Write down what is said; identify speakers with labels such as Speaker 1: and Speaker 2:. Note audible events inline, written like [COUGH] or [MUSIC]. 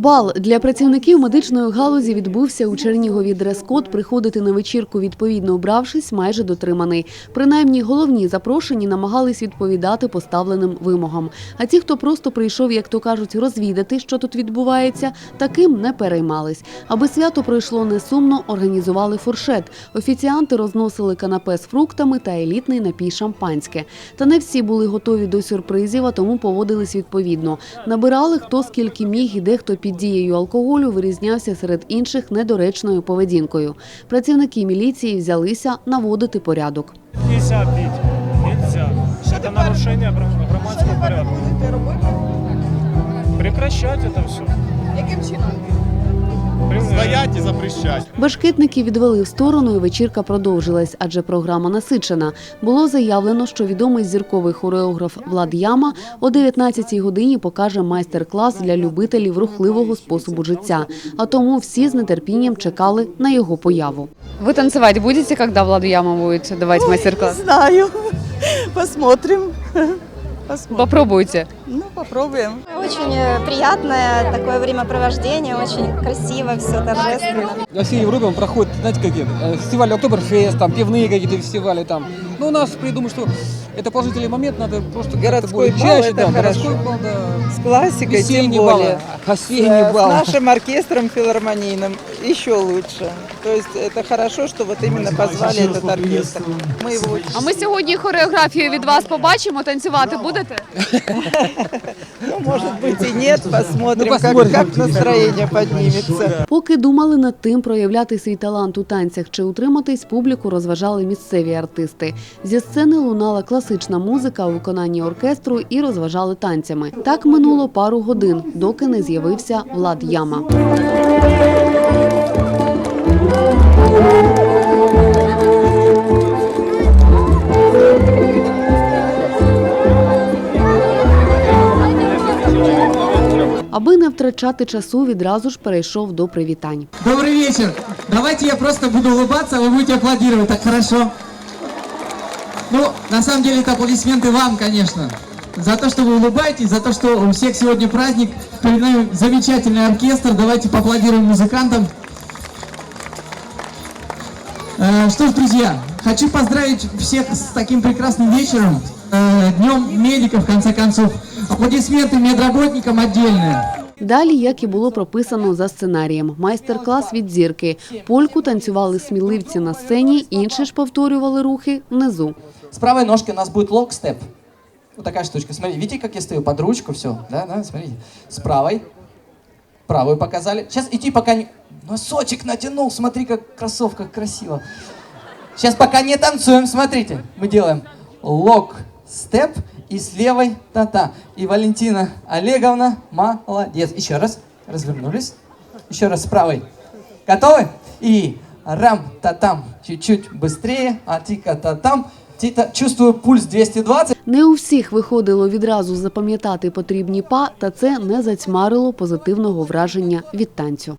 Speaker 1: Бал для працівників медичної галузі відбувся у Чернігові. Дрес-код приходити на вечірку відповідно обравшись майже дотриманий. Принаймні головні запрошені намагались відповідати поставленим вимогам. А ті, хто просто прийшов, як то кажуть, розвідати, що тут відбувається, таким не переймались. Аби свято пройшло не сумно, організували фуршет. Офіціанти розносили канапе з фруктами та елітний напій шампанське. Та не всі були готові до сюрпризів, а тому поводились відповідно. Набирали хто скільки міг і дехто під дією алкоголю вирізнявся серед інших недоречною поведінкою. Працівники міліції взялися наводити порядок.
Speaker 2: Нельзя пить. Нельзя. Це нарушення
Speaker 3: громадського порядку.
Speaker 2: Прекращать це все.
Speaker 3: Яким чином?
Speaker 4: Стоять і запрещать.
Speaker 1: Башкетники відвели в сторону, і вечірка продовжилась, адже програма насичена. Було заявлено, що відомий зірковий хореограф Влад Яма о 19-й годині покаже майстер-клас для любителів рухливого способу життя. А тому всі з нетерпінням чекали на його появу.
Speaker 5: Вы танцевать будете, когда Влада Яма будет давать мастер-класс?
Speaker 3: Не знаю. Посмотрим. Посмотрим.
Speaker 5: Попробуйте.
Speaker 3: Ну, попробуем.
Speaker 6: Очень э, приятное такое времяпровождение, очень красиво, все торжественно.
Speaker 7: Во всей Европе он проходит, знаете, какие э, фестивали Октоберфест, там пивные какие-то фестивали там. Ну, у нас, я думаю, что это положительный момент, надо просто как-то
Speaker 3: Городской
Speaker 7: более
Speaker 3: бал
Speaker 7: чаще,
Speaker 3: это
Speaker 7: да,
Speaker 3: хорошо.
Speaker 7: городской бал, да.
Speaker 3: С классикой тем
Speaker 7: Весенний бал,
Speaker 3: более.
Speaker 7: осенний
Speaker 3: Э, С
Speaker 7: бал.
Speaker 3: нашим оркестром филармонийным еще лучше. То есть это хорошо, что вот именно позвали этот оркестр. Мы его очень...
Speaker 5: А ми сьогодні хореографію від вас побачимо. Танцювати будете? [LAUGHS]
Speaker 3: Ну, может быть и нет, посмотрим,
Speaker 7: Ну,
Speaker 3: как,
Speaker 7: посмотрим.
Speaker 3: как настроение поднимется.
Speaker 1: Поки думали над тим, проявляти свій талант у танцях чи утриматись, публіку розважали місцеві артисти. Зі сцени лунала класична музика у виконанні оркестру і розважали танцями. Так минуло пару годин, доки не з'явився Влад Яма. Аби не втрачати часу, відразу ж перейшов до привітань.
Speaker 8: Добрый вечер. Давайте я просто буду улыбаться, а вы будете аплодировать. Так хорошо? Ну, на самом деле это аплодисменты вам, конечно. За то, что вы улыбаетесь, за то, что у всех сегодня праздник. Перед нами замечательный оркестр. Давайте поаплодируем музыкантам. Э, Что ж, друзья, хочу поздравить всех с таким прекрасным вечером, э, Днем медика, в конце концов. Аплодисменты медработникам отдельные.
Speaker 1: Далі, як і було прописано за сценарієм, майстер-клас від зірки. Польку танцювали сміливці на сцені, інші ж повторювали рухи внизу.
Speaker 8: С правой ножки у нас будет лок-степ. Вот такая штучка. Смотри, видите, как я стою? Под ручку все. Да, да, смотрите. С правой. Правую показали. Сейчас идти пока не... Носочек натянул, смотри, как в кроссовках красиво. Сейчас пока не танцуем, смотрите. Мы делаем лок-степ и с левой та-та. И Валентина Олеговна молодец. Еще раз. Развернулись. Еще раз с правой. Готовы? И рам-та-там. Чуть-чуть быстрее. А тика-та-там. Тита, чувствую пульс 220.
Speaker 1: Не у всіх виходило відразу запам'ятати потрібні па, та це не затьмарило позитивного враження від танцю.